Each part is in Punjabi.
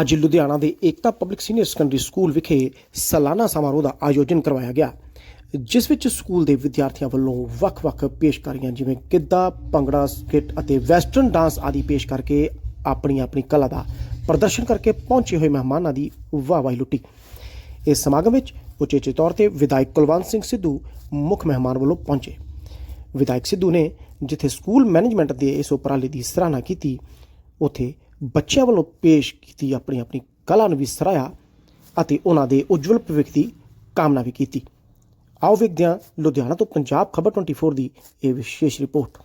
ਅੱਜ ਲੁਧਿਆਣਾ ਦੇ Ekta public senior secondary school ਵਿਖੇ ਸਾਲਾਨਾ ਸਮਾਰੋਹ ਦਾ ਆਯੋਜਨ ਕਰਵਾਇਆ ਗਿਆ, ਜਿਸ ਵਿੱਚ ਸਕੂਲ ਦੇ ਵਿਦਿਆਰਥੀਆਂ ਵੱਲੋਂ ਵੱਖ-ਵੱਖ ਪੇਸ਼ਕਾਰੀਆਂ ਜਿਵੇਂ ਗਿੱਧਾ ਭੰਗੜਾ, ਸਕਿੱਟ ਅਤੇ ਵੈਸਟਰਨ ਡਾਂਸ ਆਦਿ ਪੇਸ਼ ਕਰਕੇ ਆਪਣੀ ਆਪਣੀ ਕਲਾ ਦਾ ਪ੍ਰਦਰਸ਼ਨ ਕਰਕੇ ਪਹੁੰਚੇ ਹੋਏ ਮਹਿਮਾਨਾਂ ਦੀ ਵਾਹ-ਵਾਹੀ ਲੁੱਟੀ। ਇਸ ਸਮਾਗਮ ਵਿੱਚ ਉਚੇਚੇ ਤੌਰ ਤੇ ਵਿਧਾਇਕ ਕੁਲਵੰਤ ਸਿੰਘ ਸਿੱਧੂ ਮੁੱਖ ਮਹਿਮਾਨ ਵੱਲੋਂ ਪਹੁੰਚੇ। ਵਿਧਾਇਕ ਸਿੱਧੂ ਨੇ ਜਿੱਥੇ ਸਕੂਲ ਮੈਨੇਜਮੈਂਟ ਦੇ ਇਸ ਉਪਰਾਲੇ ਦੀ ਸਰਾਹਨਾ ਕੀਤੀ, ਉੱਥੇ ਬੱਚਿਆਂ ਵੱਲੋਂ ਪੇਸ਼ ਕੀਤੀ ਆਪਣੀ ਆਪਣੀ ਕਲਾ ਨੂੰ ਵੀ ਸਰਾਇਆ ਅਤੇ ਉਹਨਾਂ ਦੇ ਉਜਵਲ ਭਵਿੱਖ ਦੀ ਕਾਮਨਾ ਵੀ ਕੀਤੀ। ਆਓ ਵੇਖਦੇ ਹਾਂ ਲੁਧਿਆਣਾ ਤੋਂ ਪੰਜਾਬ ਖਬਰ 24 ਦੀ ਇਹ ਵਿਸ਼ੇਸ਼ ਰਿਪੋਰਟ।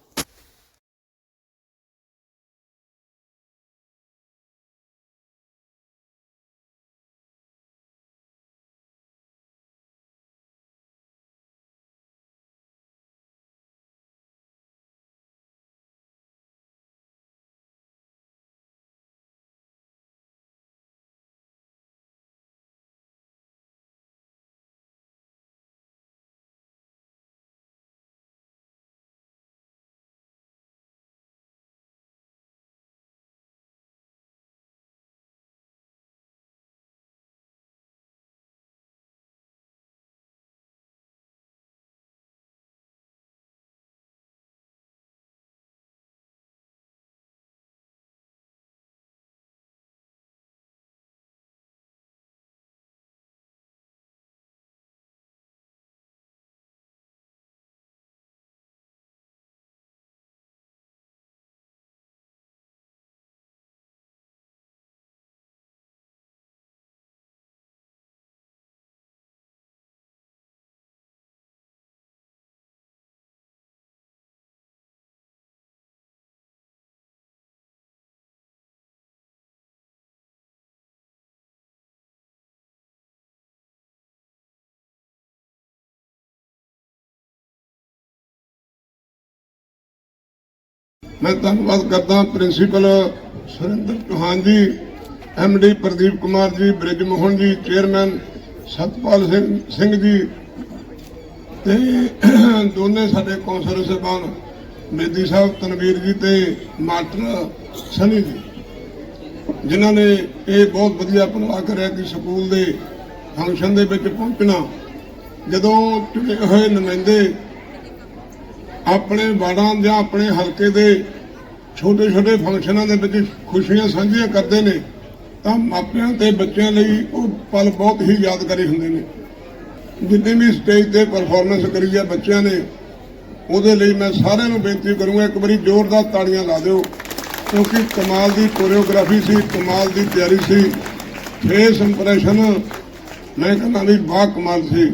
ਮੈਂ ਧੰਨਵਾਦ ਕਰਦਾ ਪ੍ਰਿੰਸੀਪਲ ਸੁਰਿੰਦਰ ਚੌਹਾਨ ਜੀ MD Pradeep Kumar ji bridge Mohan ji, chairman Satpal Singh Singh ji ਤੇ ਦੋਨੇ ਸਾਡੇ ਕੌਂਸਲਰ ਸਾਹਿਬਾਨ ਮੇਦੀ ਸਾਹਿਬ, ਤਨਵੀਰ ਜੀ ਤੇ ਮਾਸਟਰ ਸਨੀ ਜੀ, ਜਿਨ੍ਹਾਂ ਨੇ ਇਹ ਬਹੁਤ ਵਧੀਆ ਉਪਰਾਲਾ ਕਰਿਆ ਕਿ ਸਕੂਲ ਦੇ ਫੰਕਸ਼ਨ ਦੇ ਵਿੱਚ ਪਹੁੰਚਣਾ। ਜਦੋਂ ਚੁਣੇ ਹੋਏ ਨੁਮਾਇੰਦੇ ਆਪਣੇ ਵਾੜਾਂ ਜਾਂ ਆਪਣੇ ਹਲਕੇ ਦੇ ਛੋਟੇ ਛੋਟੇ ਫੰਕਸ਼ਨਾਂ ਦੇ ਵਿੱਚ ਖੁਸ਼ੀਆਂ ਸਾਂਝੀਆਂ ਕਰਦੇ ਨੇ, ਤਾਂ ਮਾਪਿਆਂ ਤੇ ਬੱਚਿਆਂ ਲਈ ਉਹ ਪਲ ਬਹੁਤ ਹੀ ਯਾਦਗਾਰੀ ਹੁੰਦੇ ਨੇ। ਜਿੰਨੇ ਵੀ ਸਟੇਜ ਤੇ ਪਰਫਾਰਮੈਂਸ ਕਰੀ ਹੈ ਬੱਚਿਆਂ ਨੇ, ਉਹਦੇ ਲਈ ਮੈਂ ਸਾਰਿਆਂ ਨੂੰ ਬੇਨਤੀ ਕਰੂੰਗਾ, ਇੱਕ ਵਾਰੀ ਜ਼ੋਰਦਾਰ ਤਾੜੀਆਂ ਲਾ ਦਿਓ, ਕਿਉਂਕਿ ਕਮਾਲ ਦੀ ਕੋਰੀਓਗ੍ਰਾਫੀ ਸੀ, ਕਮਾਲ ਦੀ ਤਿਆਰੀ ਸੀ ਫੇਸ ਇੰਪ੍ਰੈਸ਼ਨ ਮੈਂ ਕਹਿੰਦਾ ਵੀ ਬਾ ਕਮਾਲ ਸੀ।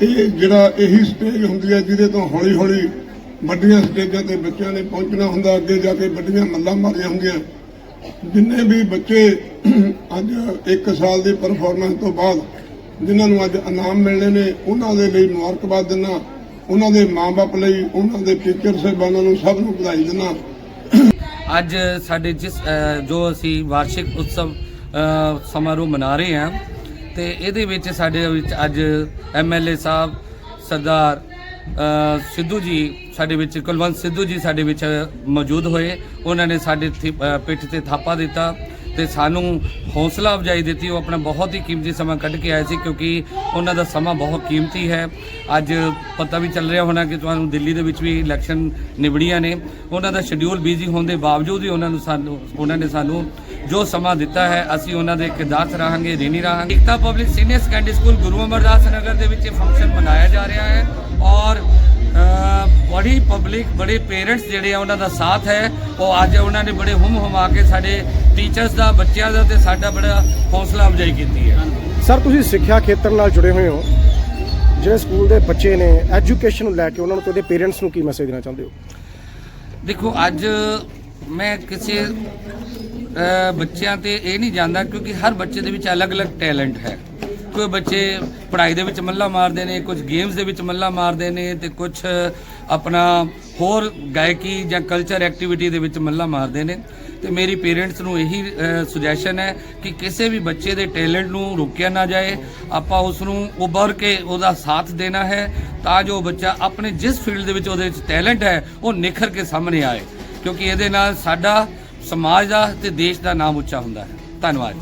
ਇਹ ਜਿਹੜਾ ਇਹੀ ਸਟੇਜ ਹੁੰਦੀ ਹੈ ਜਿਹਦੇ ਤੋਂ ਹੌਲੀ ਹੌਲੀ ਵੱਡੀਆਂ ਸਟੇਜਾਂ ਤੇ ਬੱਚਿਆਂ ਨੇ ਪਹੁੰਚਣਾ ਹੁੰਦਾ, ਅੱਗੇ ਜਾ ਕੇ ਵੱਡੀਆਂ ਮੱਲਾਂ ਮਾਰੀਆਂ ਹੁੰਦੀਆਂ। ਜਿੰਨੇ ਵੀ ਬੱਚੇ ਅੱਜ 1 ਸਾਲ ਦੀ ਪਰਫਾਰਮੈਂਸ ਤੋਂ ਬਾਅਦ ਜਿਨ੍ਹਾਂ ਨੂੰ ਅੱਜ ਇਨਾਮ ਮਿਲਣੇ ਨੇ, ਉਹਨਾਂ ਦੇ ਲਈ ਮੁਬਾਰਕਬਾਦ ਦਿੰਦਾ ਉਹਨਾਂ ਦੇ ਮਾਪੇ ਲਈ, ਉਹਨਾਂ ਦੇ ਟੀਚਰ ਸਾਹਿਬਾਨਾਂ ਨੂੰ ਸਭ ਨੂੰ ਵਧਾਈ ਦਿੰਦਾ ਅੱਜ ਸਾਡੇ ਜਿਸ ਜੋ ਅਸੀਂ ਵਾਰਸ਼ਿਕ ਉਤਸਵ ਸਮਾਰੋਹ ਮਨਾ ਰਹੇ ਹਾਂ ਤੇ ਇਹਦੇ ਵਿੱਚ ਸਾਡੇ ਵਿੱਚ ਅੱਜ ਐਮਐਲਏ ਸਾਹਿਬ, ਸਰਦਾਰ ਸਿੱਧੂ ਜੀ ਸਾਡੇ ਵਿੱਚ, ਕੁਲਵੰਤ ਸਿੱਧੂ ਜੀ ਸਾਡੇ ਵਿੱਚ ਮੌਜੂਦ ਹੋਏ। ਉਹਨਾਂ ਨੇ ਸਾਡੇ ਥੀ- ਪਿੱਠ ਤੇ ਥਾਪਾ ਦਿੱਤਾ ਤੇ ਸਾਨੂੰ ਹੌਸਲਾ ਅਫਜਾਈ ਦਿੱਤੀ। ਉਹ ਆਪਣਾ ਬਹੁਤ ਹੀ ਕੀਮਤੀ ਸਮਾਂ ਕੱਢ ਕੇ ਆਏ ਸੀ ਕਿਉਂਕਿ ਉਹਨਾਂ ਦਾ ਸਮਾਂ ਬਹੁਤ ਕੀਮਤੀ ਹੈ। ਅੱਜ ਪਤਾ ਵੀ ਚੱਲ ਰਿਹਾ ਹੋਣਾ ਕਿ ਤੁਹਾਨੂੰ ਦਿੱਲੀ ਦੇ ਵਿੱਚ ਵੀ ਇਲੈਕਸ਼ਨ ਨਿਬੜੀਆਂ ਨੇ। ਉਹਨਾਂ ਦਾ ਸ਼ਡਿਊਲ ਬਿਜ਼ੀ ਹੋਣ ਦੇ ਬਾਵਜੂਦ ਵੀ ਉਹਨਾਂ ਨੂੰ ਸਾਨੂੰ, ਉਹਨਾਂ ਨੇ ਸਾਨੂੰ ਜੋ ਸਮਾਂ ਦਿੱਤਾ ਹੈ ਅਸੀਂ ਉਹਨਾਂ ਦੇ ਕਿਰਦਾਰ ਰਹਾਂਗੇ ਰੀਨੀ ਰਹਾਂਗੇ। Ekta public senior secondary school Guru Amardas Nagar ਦੇ ਵਿੱਚ ਇਹ ਫੰਕਸ਼ਨ ਮਨਾਇਆ ਜਾ ਰਿਹਾ ਹੈ ਔਰ ਬੜੀ ਪਬਲਿਕ ਬੜੇ ਪੇਰੈਂਟਸ ਜਿਹੜੇ ਆ ਉਹਨਾਂ ਦਾ ਸਾਥ ਹੈ। ਉਹ ਅੱਜ ਉਹਨਾਂ ਨੇ ਬੜੇ ਹੁਮ ਹੁਮਾ ਕੇ ਸਾਡੇ ਟੀਚਰਸ ਦਾ ਬੱਚਿਆਂ ਦਾ ਤੇ ਸਾਡਾ ਬੜਾ ਹੌਸਲਾ ਅਫਜਾਈ ਕੀਤੀ ਹੈ। ਸਰ ਤੁਸੀਂ ਸਿੱਖਿਆ ਖੇਤਰ ਨਾਲ ਜੁੜੇ ਹੋਏ ਹੋ। ਜਿਹੜੇ ਸਕੂਲ ਦੇ ਬੱਚੇ ਨੇ ਐਜੂਕੇਸ਼ਨ ਨੂੰ ਲੈ ਕੇ ਉਹਨਾਂ ਨੂੰ ਤੇ ਉਹਦੇ ਪੇਰੈਂਟਸ ਨੂੰ ਕੀ ਮੈਸੇਜ ਦੇਣਾ ਚਾਹੁੰਦੇ ਹੋ? ਦੇਖੋ ਅੱਜ ਮੈਂ ਕਿਸੇ ਬੱਚਿਆਂ ਤੇ ਇਹ ਨਹੀਂ ਜਾਂਦਾ ਕਿਉਂਕਿ ਹਰ ਬੱਚੇ ਦੇ ਵਿੱਚ ਅਲੱਗ-ਅਲੱਗ ਟੈਲੈਂਟ ਹੈ। ਕੋਈ ਬੱਚੇ ਪੜ੍ਹਾਈ ਦੇ ਵਿੱਚ ਮੱਲਾ ਮਾਰਦੇ ਨੇ ਕੁਝ ਗੇਮਸ ਦੇ ਵਿੱਚ ਮੱਲਾ ਮਾਰਦੇ ਨੇ ਤੇ ਕੁਝ ਆਪਣਾ ਹੋਰ ਗਾਇਕੀ ਜਾਂ ਕਲਚਰ ਐਕਟੀਵਿਟੀ ਦੇ ਵਿੱਚ ਮੱਲਾ ਮਾਰਦੇ ਨੇ। ਤੇ ਮੇਰੀ ਪੇਰੈਂਟਸ ਨੂੰ ਇਹੀ ਸੁਜੈਸ਼ਨ ਹੈ ਕਿ ਕਿਸੇ ਵੀ ਬੱਚੇ ਦੇ ਟੈਲੈਂਟ ਨੂੰ ਰੋਕਿਆ ਨਾ ਜਾਏ। ਆਪਾਂ ਉਸ ਨੂੰ ਉਭਰ ਕੇ ਉਹਦਾ ਸਾਥ ਦੇਣਾ ਹੈ ਤਾਂ ਜੋ ਬੱਚਾ ਆਪਣੇ ਜਿਸ ਫੀਲਡ ਦੇ ਵਿੱਚ ਉਹਦੇ ਵਿੱਚ ਟੈਲੈਂਟ ਹੈ, ਉਹ ਨਿਖਰ ਕੇ ਸਾਹਮਣੇ ਆਏ। ਕਿਉਂਕਿ ਇਹਦੇ ਨਾਲ ਸਾਡਾ ਸਮਾਜ ਦਾ ਤੇ ਦੇਸ਼ ਦਾ ਨਾਮ ਉੱਚਾ ਹੁੰਦਾ ਹੈ। ਧੰਨਵਾਦ ਜੀ।